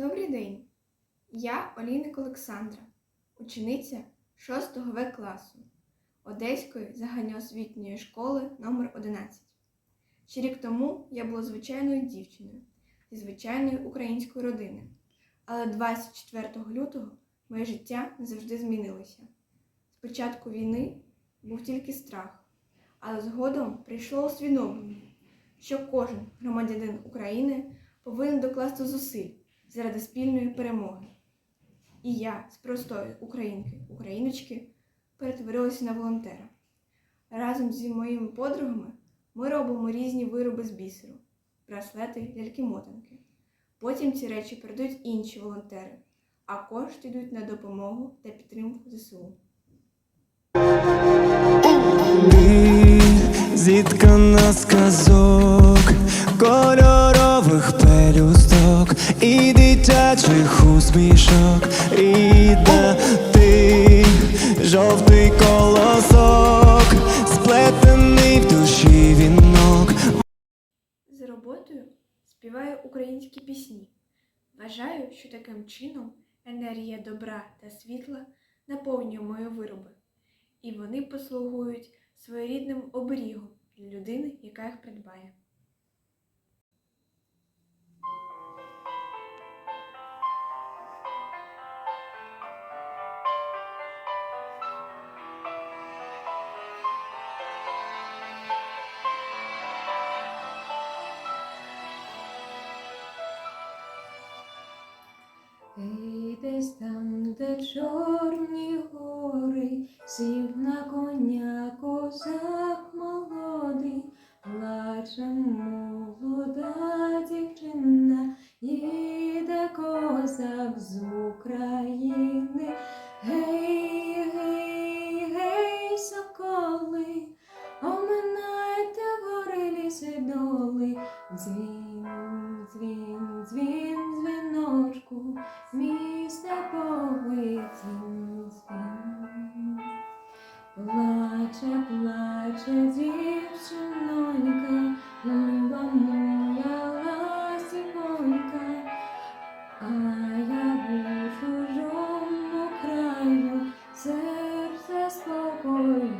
Добрий день. Я Олійник Олександра, учениця 6 В класу Одеської загальноосвітньої школи номер 11 Ще рік тому я була звичайною дівчиною зі звичайної української родини. Але 24 лютого моє життя назавжди змінилося. З початку війни був тільки страх, але згодом прийшло усвідомлення, що кожен громадянин України повинен докласти зусиль заради спільної перемоги. І я з простої українки, україночки, перетворилася на волонтера. Разом зі моїми подругами ми робимо різні вироби з бісеру, браслети, ляльки-мотанки. Потім ці речі передають інші волонтери, а кошти йдуть на допомогу та підтримку ЗСУ. Зіткана з казок, кольорових пелюсток і дитячих усмішок, рідна ти, жовтий колосок, сплетений в душі вінок. За роботою співаю українські пісні. Вважаю, що таким чином енергія добра та світла наповнює мої вироби, і вони послугують своєрідним оберігом для людини, яка їх придбає. Десь там, де чорні гори, сів на коня козак молодий, плаче молода дівчина, їде козак з України. Гей, гей, гей, соколи, оминайте гори ліси доли, плаче дівчинонька, мила моя ластівонька, а я в чужому краю, серце спокою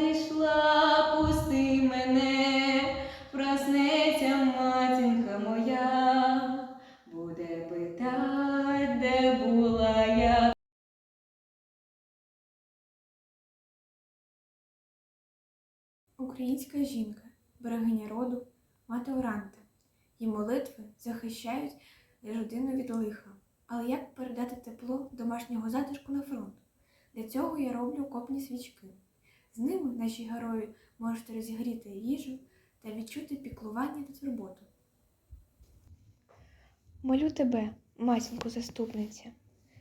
зійшла, пусти мене, проснеться матінка моя, буде питать, де була я. Українська жінка, берегиня роду, мати Оранта. Її молитви захищають родину від лиха. Але як передати тепло домашнього затишку на фронт? Для цього я роблю копні свічки. З ними наші герої можуть розігріти їжу та відчути піклування та турботу. Молю тебе, матінко заступниця,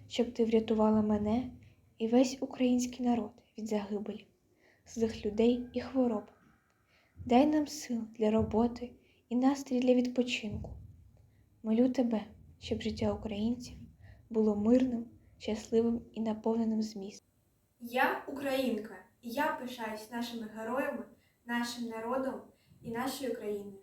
щоб ти врятувала мене і весь український народ від загибелі, злих людей і хвороб. Дай нам сил для роботи і настрій для відпочинку. Молю тебе, щоб життя українців було мирним, щасливим і наповненим змістом. Я українка, і я пишаюсь нашими героями, нашим народом і нашою країною.